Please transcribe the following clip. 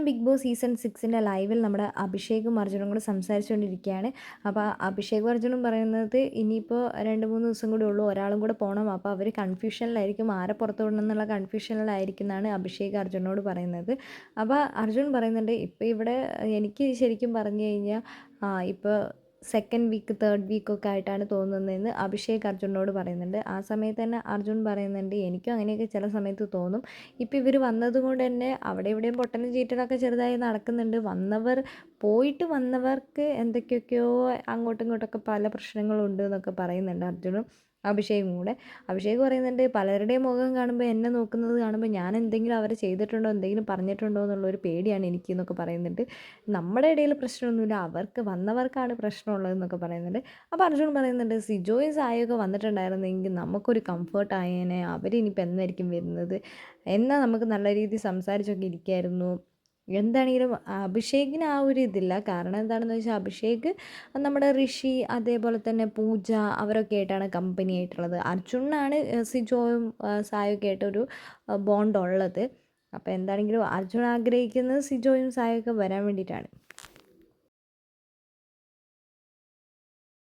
Malayalam big Boss season സിക്സിന്റെ ലൈവിൽ നമ്മുടെ അഭിഷേകും അർജുനും കൂടെ സംസാരിച്ചുകൊണ്ടിരിക്കുകയാണ്. അപ്പോൾ അഭിഷേകും അർജുനും പറയുന്നത് ഇനിയിപ്പോൾ രണ്ട് മൂന്ന് ദിവസം കൂടി ഉള്ളൂ ഒരാളും കൂടെ പോകണം അപ്പോൾ അവർ കൺഫ്യൂഷനിലായിരിക്കും ആരെ പുറത്തു വിടണം എന്നുള്ള കൺഫ്യൂഷനിലായിരിക്കും എന്നാണ് അഭിഷേക് അർജുനോട് പറയുന്നത്. അപ്പോൾ അർജുൻ പറയുന്നുണ്ട് ഇപ്പോൾ ഇവിടെ എനിക്ക് ശരിക്കും പറഞ്ഞു കഴിഞ്ഞാൽ ഇപ്പോൾ സെക്കൻഡ് വീക്ക് തേർഡ് വീക്കൊക്കെ ആയിട്ടാണ് തോന്നുന്നതെന്ന് അഭിഷേക് അർജുനോട് പറയുന്നുണ്ട്. ആ സമയത്ത് തന്നെ അർജുൻ പറയുന്നുണ്ട് എനിക്കും അങ്ങനെയൊക്കെ ചില സമയത്ത് തോന്നും. ഇപ്പോൾ ഇവർ വന്നതുകൊണ്ട് തന്നെ അവിടെ ഇവിടെയും പൊട്ടനും ചീറ്റലൊക്കെ ചെറുതായി നടക്കുന്നുണ്ട്. വന്നവർ പോയിട്ട് വന്നവർക്ക് എന്തൊക്കെയൊക്കെയോ അങ്ങോട്ടും ഇങ്ങോട്ടൊക്കെ പല പ്രശ്നങ്ങളുണ്ട് എന്നൊക്കെ പറയുന്നുണ്ട് അർജുനും. അഭിഷേകും കൂടെ. അഭിഷേക് പറയുന്നുണ്ട് പലരുടെയും മുഖം കാണുമ്പോൾ എന്നെ നോക്കുന്നത് കാണുമ്പോൾ ഞാൻ എന്തെങ്കിലും അവരെ ചെയ്തിട്ടുണ്ടോ എന്തെങ്കിലും പറഞ്ഞിട്ടുണ്ടോ എന്നുള്ളൊരു പേടിയാണ് എനിക്ക് എന്നൊക്കെ പറയുന്നുണ്ട്. നമ്മുടെ ഇടയിൽ പ്രശ്നമൊന്നുമില്ല അവർക്ക് വന്നവർക്കാണ് പ്രശ്നമുള്ളതെന്നൊക്കെ പറയുന്നുണ്ട്. അപ്പോൾ അർജുൻ പറയുന്നുണ്ട് സിജോയും സായൊക്കെ വന്നിട്ടുണ്ടായിരുന്നെങ്കിൽ നമുക്കൊരു കംഫർട്ട് ആയേനെ അവരിനിയിപ്പോൾ എന്നായിരിക്കും വരുന്നത്? എന്നാൽ നമുക്ക് നല്ല രീതിയിൽ സംസാരിച്ചൊക്കെ ഇരിക്കായിരുന്നു? എന്താണെങ്കിലും അഭിഷേകിന് ആ ഒരു ഇതില്ല. കാരണം എന്താണെന്ന് വെച്ചാൽ അഭിഷേക് നമ്മുടെ ഋഷി അതേപോലെ തന്നെ പൂജ അവരൊക്കെ ആയിട്ടാണ് കമ്പനി ആയിട്ടുള്ളത്. അർജുനാണ് സിജോയും സായൊക്കെ ആയിട്ടൊരു ബോണ്ട് ഉള്ളത്. അപ്പോൾ എന്താണെങ്കിലും അർജുൻ ആഗ്രഹിക്കുന്നത് സിജോയും സായൊക്കെ വരാൻ വേണ്ടിയിട്ടാണ്.